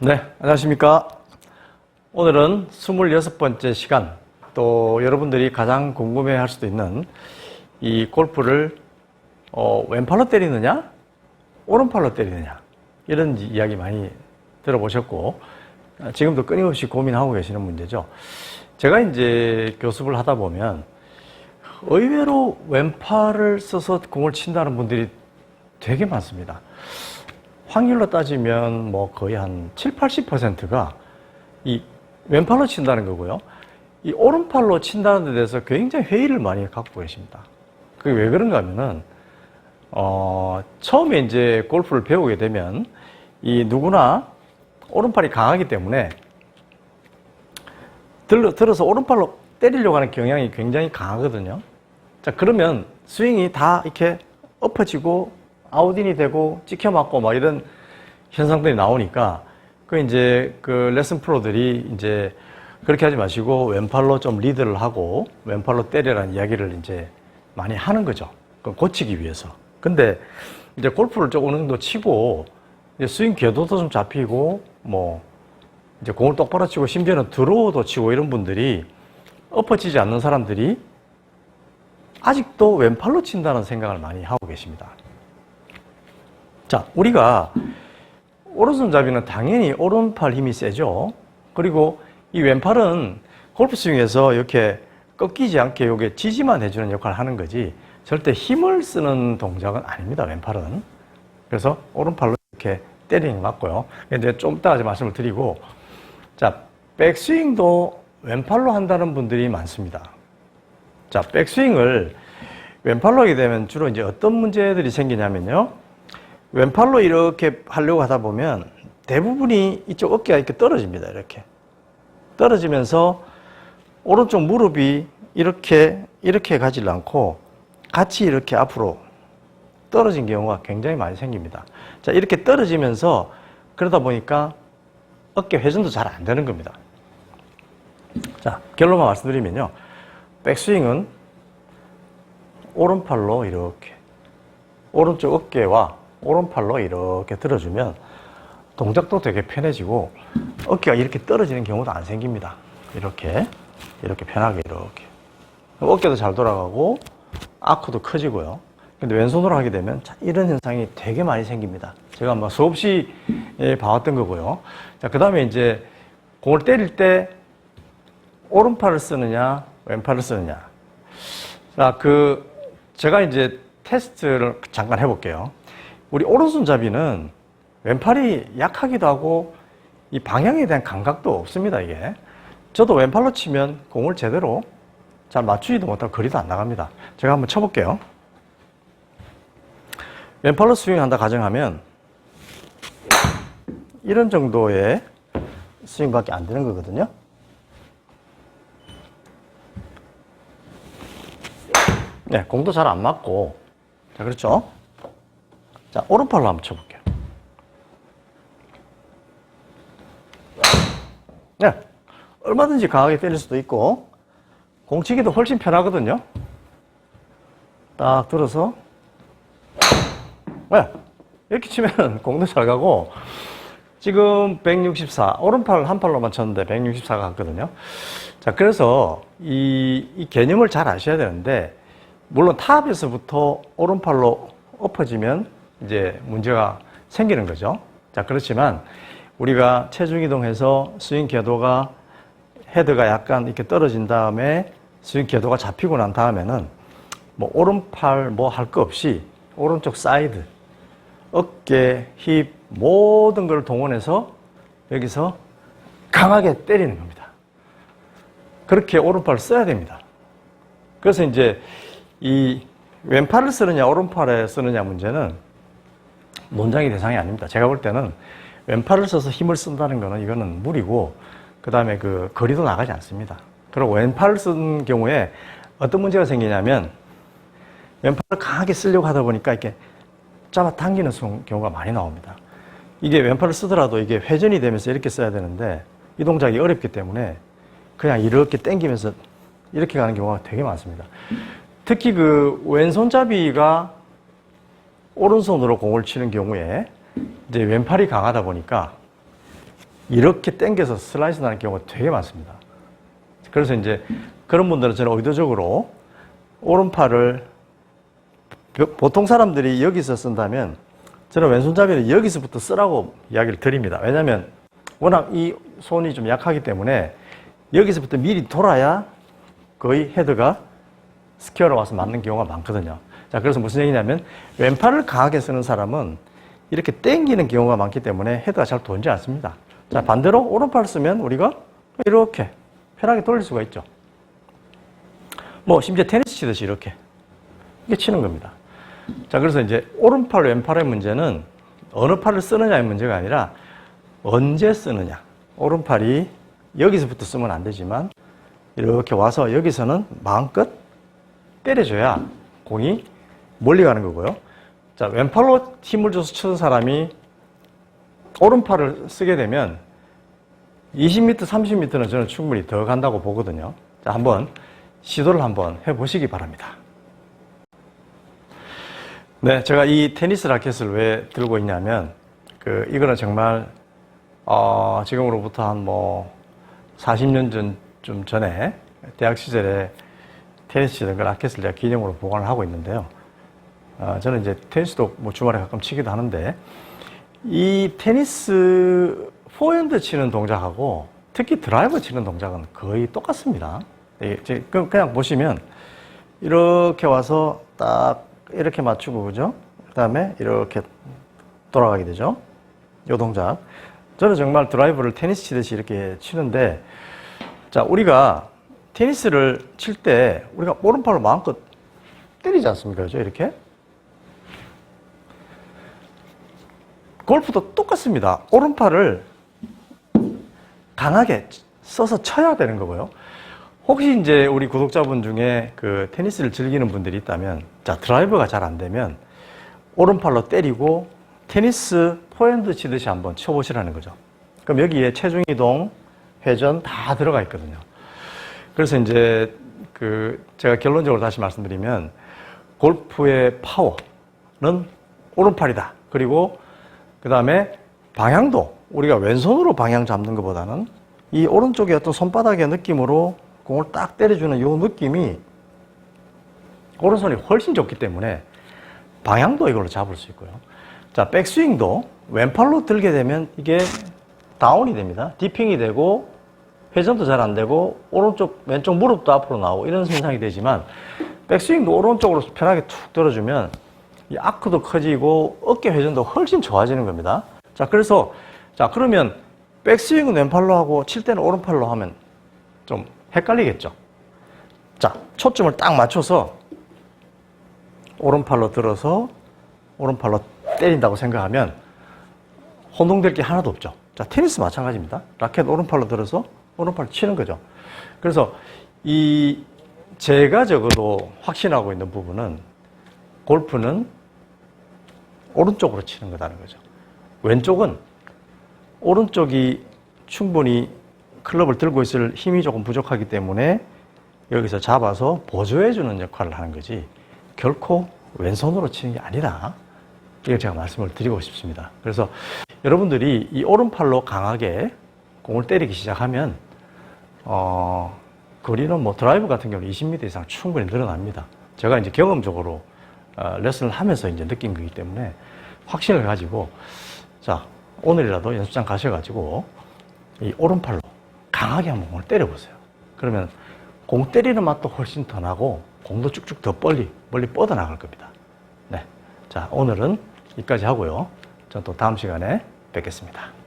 네, 안녕하십니까. 오늘은 26번째 시간, 또 여러분들이 가장 궁금해 할 수도 있는 이 골프를 어, 왼팔로 때리느냐, 오른팔로 때리느냐, 이런 이야기 많이 들어보셨고, 아, 지금도 끊임없이 고민하고 계시는 문제죠. 제가 이제 교습을 하다 보면 의외로 왼팔을 써서 공을 친다는 분들이 되게 많습니다. 확률로 따지면 뭐 거의 한 7, 80%가 이 왼팔로 친다는 거고요. 이 오른팔로 친다는 데 대해서 굉장히 회의를 많이 갖고 계십니다. 그게 왜 그런가 하면은, 어, 처음에 이제 골프를 배우게 되면 이 누구나 오른팔이 강하기 때문에 들러, 들어서 오른팔로 때리려고 하는 경향이 굉장히 강하거든요. 자, 그러면 스윙이 다 이렇게 엎어지고 아웃인이 되고 찍혀 맞고 막 이런 현상들이 나오니까 그 이제 그 레슨 프로들이 이제 그렇게 하지 마시고 왼팔로 좀 리드를 하고 왼팔로 때리라는 이야기를 이제 많이 하는 거죠. 그 고치기 위해서. 근데 이제 골프를 좀 어느 정도 치고 스윙 궤도도 좀 잡히고 뭐 이제 공을 똑바로 치고 심지어는 드로우도 치고 이런 분들이 엎어지지 않는 사람들이 아직도 왼팔로 친다는 생각을 많이 하고 계십니다. 자, 우리가 오른손잡이는 당연히 오른팔 힘이 세죠. 그리고 이 왼팔은 골프 스윙에서 이렇게 꺾이지 않게 요게 지지만 해주는 역할을 하는 거지 절대 힘을 쓰는 동작은 아닙니다. 왼팔은. 그래서 오른팔로 이렇게 때리는 게 맞고요. 근데 좀 이따가 말씀을 드리고 자, 백스윙도 왼팔로 한다는 분들이 많습니다. 자, 백스윙을 왼팔로 하게 되면 주로 이제 어떤 문제들이 생기냐면요. 왼팔로 이렇게 하려고 하다 보면 대부분이 이쪽 어깨가 이렇게 떨어집니다. 이렇게. 떨어지면서 오른쪽 무릎이 이렇게, 이렇게 가지 않고 같이 이렇게 앞으로 떨어진 경우가 굉장히 많이 생깁니다. 자, 이렇게 떨어지면서 그러다 보니까 어깨 회전도 잘 안 되는 겁니다. 자, 결론만 말씀드리면요. 백스윙은 오른팔로 이렇게 오른쪽 어깨와 오른팔로 이렇게 들어주면 동작도 되게 편해지고 어깨가 이렇게 떨어지는 경우도 안 생깁니다. 이렇게 이렇게 편하게 이렇게 어깨도 잘 돌아가고 아크도 커지고요. 근데 왼손으로 하게 되면 이런 현상이 되게 많이 생깁니다. 제가 뭐 수없이 예, 봐왔던 거고요. 자, 그 다음에 이제 공을 때릴 때 오른팔을 쓰느냐, 왼팔을 쓰느냐. 자, 그, 제가 이제 테스트를 잠깐 해볼게요. 우리 오른손잡이는 왼팔이 약하기도 하고 이 방향에 대한 감각도 없습니다, 이게. 저도 왼팔로 치면 공을 제대로 잘 맞추지도 못하고 거리도 안 나갑니다. 제가 한번 쳐볼게요. 왼팔로 스윙한다 가정하면 이런 정도의 스윙밖에 안 되는 거거든요. 네, 공도 잘 안 맞고. 자, 그렇죠? 자, 오른팔로 한번 쳐볼게요. 네, 얼마든지 강하게 때릴 수도 있고, 공치기도 훨씬 편하거든요. 딱 들어서, 네, 이렇게 치면 공도 잘 가고, 지금 164, 오른팔 한 팔로만 쳤는데 164가 갔거든요. 자, 그래서 이, 이 개념을 잘 아셔야 되는데, 물론 탑에서부터 오른팔로 엎어지면 이제 문제가 생기는 거죠. 자, 그렇지만 우리가 체중 이동해서 스윙 궤도가 헤드가 약간 이렇게 떨어진 다음에 스윙 궤도가 잡히고 난 다음에는 뭐 오른팔 뭐 할 거 없이 오른쪽 사이드, 어깨, 힙 모든 걸 동원해서 여기서 강하게 때리는 겁니다. 그렇게 오른팔을 써야 됩니다. 그래서 이제 이 왼팔을 쓰느냐 오른팔에 쓰느냐 문제는 논쟁의 대상이 아닙니다. 제가 볼 때는 왼팔을 써서 힘을 쓴다는 거는 이거는 무리고 그 다음에 그 거리도 나가지 않습니다. 그리고 왼팔을 쓴 경우에 어떤 문제가 생기냐면 왼팔을 강하게 쓰려고 하다 보니까 이렇게 잡아 당기는 경우가 많이 나옵니다. 이게 왼팔을 쓰더라도 이게 회전이 되면서 이렇게 써야 되는데 이 동작이 어렵기 때문에 그냥 이렇게 당기면서 이렇게 가는 경우가 되게 많습니다. 특히 그 왼손잡이가 오른손으로 공을 치는 경우에 이제 왼팔이 강하다 보니까 이렇게 당겨서 슬라이스 나는 경우가 되게 많습니다. 그래서 이제 그런 분들은 저는 의도적으로 오른팔을 보통 사람들이 여기서 쓴다면 저는 왼손잡이를 여기서부터 쓰라고 이야기를 드립니다. 왜냐하면 워낙 이 손이 좀 약하기 때문에 여기서부터 미리 돌아야 거의 헤드가 스퀘어로 와서 맞는 경우가 많거든요. 자, 그래서 무슨 얘기냐면 왼팔을 강하게 쓰는 사람은 이렇게 당기는 경우가 많기 때문에 헤드가 잘 돌지 않습니다. 자, 반대로 오른팔 쓰면 우리가 이렇게 편하게 돌릴 수가 있죠. 뭐 심지어 테니스 치듯이 이렇게 이게 치는 겁니다. 자, 그래서 이제 오른팔, 왼팔의 문제는 어느 팔을 쓰느냐의 문제가 아니라 언제 쓰느냐. 오른팔이 여기서부터 쓰면 안 되지만 이렇게 와서 여기서는 마음껏 때려줘야 공이 멀리 가는 거고요. 자, 왼팔로 힘을 줘서 치는 사람이 오른팔을 쓰게 되면 20m, 30m는 저는 충분히 더 간다고 보거든요. 자, 한번 시도를 한번 해보시기 바랍니다. 네, 제가 이 테니스 라켓을 왜 들고 있냐면, 그, 이거는 정말, 어, 지금으로부터 한 뭐, 40년 전 좀 전에, 대학 시절에 테니스 치던 그 라켓을 제가 기념으로 보관을 하고 있는데요. 어, 저는 이제 테니스도 뭐 주말에 가끔 치기도 하는데, 이 테니스 포핸드 치는 동작하고 특히 드라이버 치는 동작은 거의 똑같습니다. 예, 이제 그- 그냥 보시면 이렇게 와서 딱 이렇게 맞추고 그죠? 그다음에 이렇게 돌아가게 되죠. 요 동작. 저는 정말 드라이버를 테니스 치듯이 이렇게 치는데 자, 우리가 테니스를 칠 때 우리가 오른팔로 마음껏 때리지 않습니까? 그죠? 이렇게. 골프도 똑같습니다. 오른팔을 강하게 써서 쳐야 되는 거고요. 혹시 이제 우리 구독자분 중에 그 테니스를 즐기는 분들이 있다면, 자, 드라이버가 잘 안 되면 오른팔로 때리고 테니스 포핸드 치듯이 한번 쳐보시라는 거죠. 그럼 여기에 체중 이동, 회전 다 들어가 있거든요. 그래서 이제 그 제가 결론적으로 다시 말씀드리면 골프의 파워는 오른팔이다. 그리고 그 다음에 방향도 우리가 왼손으로 방향 잡는 것보다는 이 오른쪽에 어떤 손바닥의 느낌으로 공을 딱 때려주는 이 느낌이 오른손이 훨씬 좋기 때문에 방향도 이걸로 잡을 수 있고요. 자, 백스윙도 왼팔로 들게 되면 이게 다운이 됩니다. 디핑이 되고 회전도 잘 안 되고 오른쪽 왼쪽 무릎도 앞으로 나오고 이런 현상이 되지만 백스윙도 오른쪽으로 편하게 툭 들어주면 이 아크도 커지고 어깨 회전도 훨씬 좋아지는 겁니다. 자, 그래서 자, 그러면 백스윙은 왼팔로 하고 칠 때는 오른팔로 하면 좀 헷갈리겠죠. 자, 초점을 딱 맞춰서 오른팔로 들어서 오른팔로 때린다고 생각하면 혼동될 게 하나도 없죠. 자, 테니스 마찬가지입니다. 라켓 오른팔로 들어서 오른팔로 치는 거죠. 그래서 이 제가 적어도 확신하고 있는 부분은 골프는 오른쪽으로 치는 거다는 거죠. 왼쪽은 오른쪽이 충분히 클럽을 들고 있을 힘이 조금 부족하기 때문에 여기서 잡아서 보조해주는 역할을 하는 거지 결코 왼손으로 치는 게 아니라 이걸 제가 말씀을 드리고 싶습니다. 그래서 여러분들이 이 오른팔로 강하게 공을 때리기 시작하면 어, 거리는 뭐 드라이브 같은 경우는 20m 이상 충분히 늘어납니다. 제가 이제 경험적으로 어, 레슨을 하면서 이제 느낀 거기 때문에 확신을 가지고 자 오늘이라도 연습장 가셔가지고 이 오른팔로 강하게 한번 공을 때려보세요. 그러면 공 때리는 맛도 훨씬 더 나고 공도 쭉쭉 더 빨리 멀리 뻗어 나갈 겁니다. 네, 자 오늘은 여기까지 하고요. 전 또 다음 시간에 뵙겠습니다.